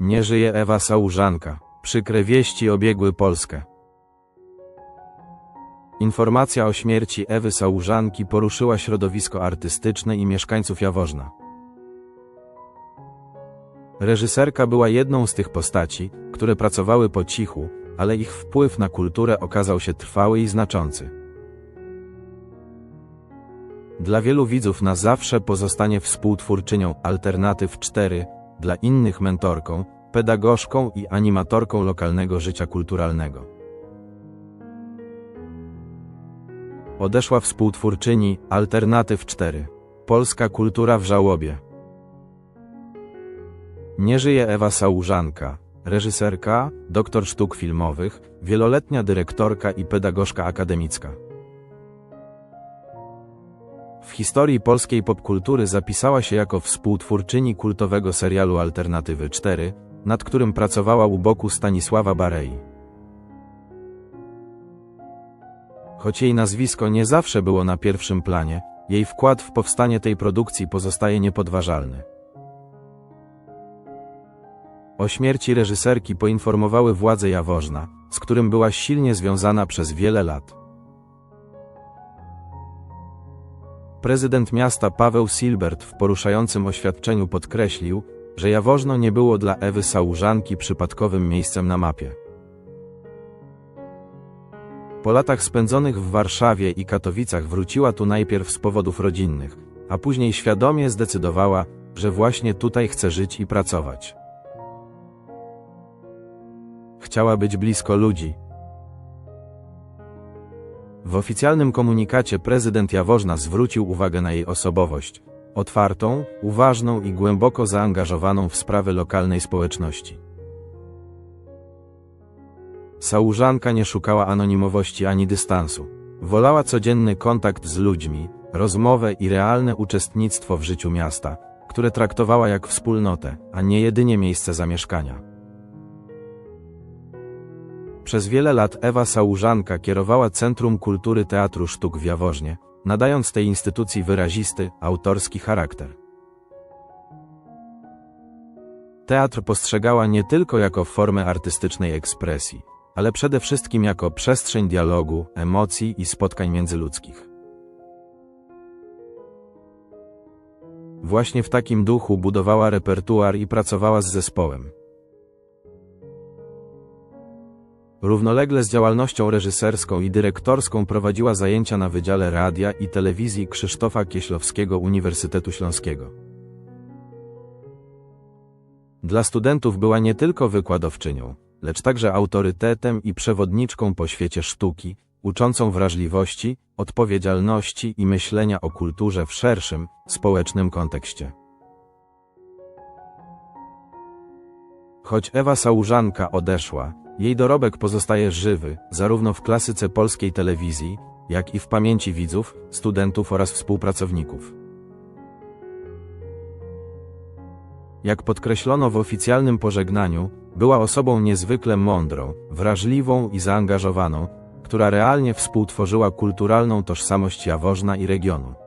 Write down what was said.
Nie żyje Ewa Sałużanka. Przykre wieści obiegły Polskę. Informacja o śmierci Ewy Sałużanki poruszyła środowisko artystyczne i mieszkańców Jaworzna. Reżyserka była jedną z tych postaci, które pracowały po cichu, ale ich wpływ na kulturę okazał się trwały i znaczący. Dla wielu widzów na zawsze pozostanie współtwórczynią Alternatyw 4, dla innych mentorką, pedagogzką i animatorką lokalnego życia kulturalnego. Odeszła współtwórczyni Alternatyw 4. Polska kultura w żałobie. Nie żyje Ewa Sałużanka, reżyserka, doktor sztuk filmowych, wieloletnia dyrektorka i pedagogzka akademicka. W historii polskiej popkultury zapisała się jako współtwórczyni kultowego serialu Alternatywy 4, nad którym pracowała u boku Stanisława Barei. Choć jej nazwisko nie zawsze było na pierwszym planie, jej wkład w powstanie tej produkcji pozostaje niepodważalny. O śmierci reżyserki poinformowały władze Jaworzna, z którym była silnie związana przez wiele lat. Prezydent miasta Paweł Silbert w poruszającym oświadczeniu podkreślił, że Jaworzno nie było dla Ewy Sałużanki przypadkowym miejscem na mapie. Po latach spędzonych w Warszawie i Katowicach wróciła tu najpierw z powodów rodzinnych, a później świadomie zdecydowała, że właśnie tutaj chce żyć i pracować. Chciała być blisko ludzi. W oficjalnym komunikacie prezydent Jaworzna zwrócił uwagę na jej osobowość, otwartą, uważną i głęboko zaangażowaną w sprawy lokalnej społeczności. Sałużanka nie szukała anonimowości ani dystansu. Wolała codzienny kontakt z ludźmi, rozmowę i realne uczestnictwo w życiu miasta, które traktowała jak wspólnotę, a nie jedynie miejsce zamieszkania. Przez wiele lat Ewa Sałużanka kierowała Centrum Kultury Teatru Sztuk w Jaworznie, nadając tej instytucji wyrazisty, autorski charakter. Teatr postrzegała nie tylko jako formę artystycznej ekspresji, ale przede wszystkim jako przestrzeń dialogu, emocji i spotkań międzyludzkich. Właśnie w takim duchu budowała repertuar i pracowała z zespołem. Równolegle z działalnością reżyserską i dyrektorską prowadziła zajęcia na Wydziale Radia i Telewizji Krzysztofa Kieślowskiego Uniwersytetu Śląskiego. Dla studentów była nie tylko wykładowczynią, lecz także autorytetem i przewodniczką po świecie sztuki, uczącą wrażliwości, odpowiedzialności i myślenia o kulturze w szerszym, społecznym kontekście. Choć Ewa Sałużanka odeszła, jej dorobek pozostaje żywy, zarówno w klasyce polskiej telewizji, jak i w pamięci widzów, studentów oraz współpracowników. Jak podkreślono w oficjalnym pożegnaniu, była osobą niezwykle mądrą, wrażliwą i zaangażowaną, która realnie współtworzyła kulturalną tożsamość Jaworzna i regionu.